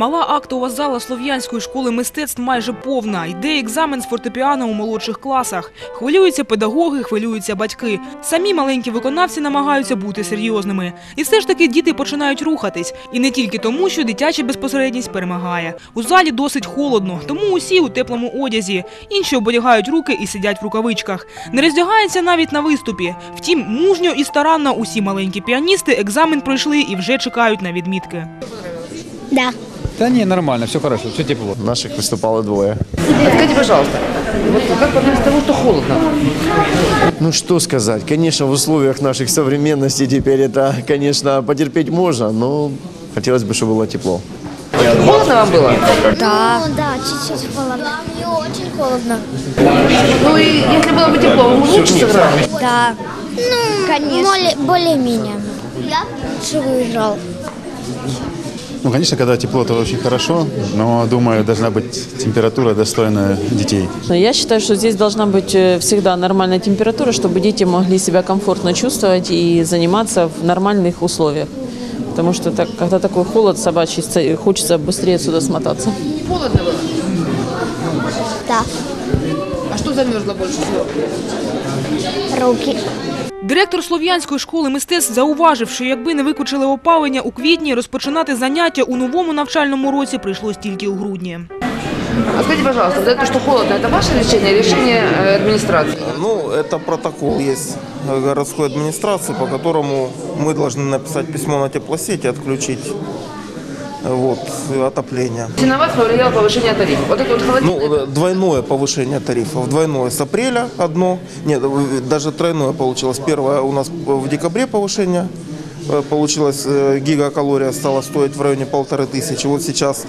Мала актова зала Слов'янської школи мистецтв майже повна. Йде екзамен з фортепіано у молодших класах. Хвилюються педагоги, хвилюються батьки. Самі маленькі виконавці намагаються бути серйозними. І все ж таки діти починають рухатись. І не тільки тому, що дитяча безпосередність перемагає. У залі досить холодно, тому усі у теплому одязі. Інші оберігають руки і сидять в рукавичках. Не роздягаються навіть на виступі. Втім, мужньо і старанно усі маленькі піаністи екзамен пройшли і вже чекають на відмітки. Да. Да не, нормально, все хорошо, все тепло. Наших выступало двое. Скажите, пожалуйста, вот как понять с того, что холодно? Ну что сказать, конечно, в условиях наших современности теперь это, конечно, потерпеть можно, но хотелось бы, чтобы было тепло. Холодно вам было? Да. Ну, да, чуть-чуть холодно. Мне очень холодно. Ну и если было бы тепло, вы бы лучше сыграли? Да. Ну, конечно. Более-менее. Я лучше выиграл. Ну, конечно, когда тепло, то очень хорошо, но, думаю, должна быть температура достойная детей. Но Я считаю, что здесь должна быть э, всегда нормальная температура, чтобы дети могли себя комфортно чувствовать и заниматься в нормальных условиях. Потому что так, когда такой холод собачий, ц- хочется быстрее отсюда смотаться. Холодно было? Да. А что замерзло больше всего? Руки. Директор Слов'янської школи мистецтв зауважив, що якби не викучили опалення у квітні, розпочинати заняття у новому навчальному році прийшлось тільки у грудні. А скажите, пожалуйста, за то, что холодно, это ваше решение, решение э, администрации? Ну, это протокол есть э, городской администрации, по которому мы должны написать письмо на теплосеть и отключить э, Вот, отопление. На вас повлияло повышение тарифов. Вот это вот Ну, холодильник. э, двойное повышение тарифов. Двойное с апреля одно. Нет, э, даже тройное получилось. Первое у нас в декабре повышение. Э, Получилось, гигакалория стала стоить в районе полторы тысячи. Вот сейчас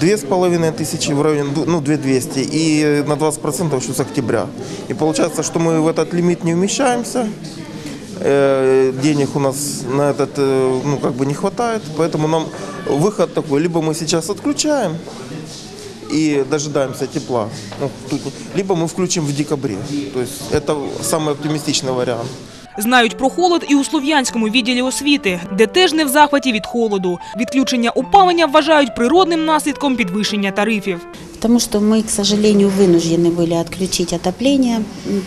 две с половиной тысячи в районе, ну, две двести. И на 20% еще с октября. И получается, что мы в этот лимит не вмещаемся. Э, Денег у нас на этот, э, ну, как бы не хватает. Поэтому нам выход такой. Либо мы сейчас отключаем, и дожидаемся тепла. Ну, тут не- либо мы включим в декабре. То есть это самый оптимистичный вариант. Знають про холод і у Слов'янському відділі освіти, де теж не в захваті від холоду. Відключення опалення вважають природним наслідком підвищення тарифів. Потому что мы, к сожалению, вынуждены были отключить отопление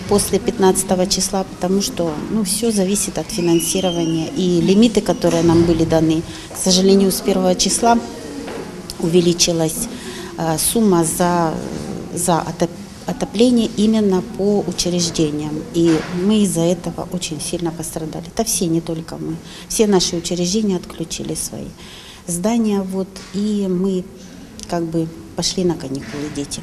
после 15 числа, потому что ну, все зависит от финансирования. И лимиты, которые нам были даны, к сожалению, с 1 числа увеличилась э, сумма за, за отоп- отопление именно по учреждениям. И мы из-за этого очень сильно пострадали. Это все, не только мы. Все наши учреждения отключили свои здания. Вот, и мы как бы пошли на каникулы дети.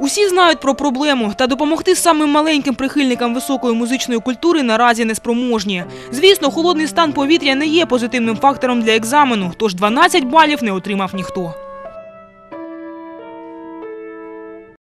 Усі знають про проблему, та допомогти самим маленьким прихильникам високої музичної культури наразі неспроможні. Звісно, холодний стан повітря не є позитивним фактором для екзамену, тож 12 балів не отримав ніхто.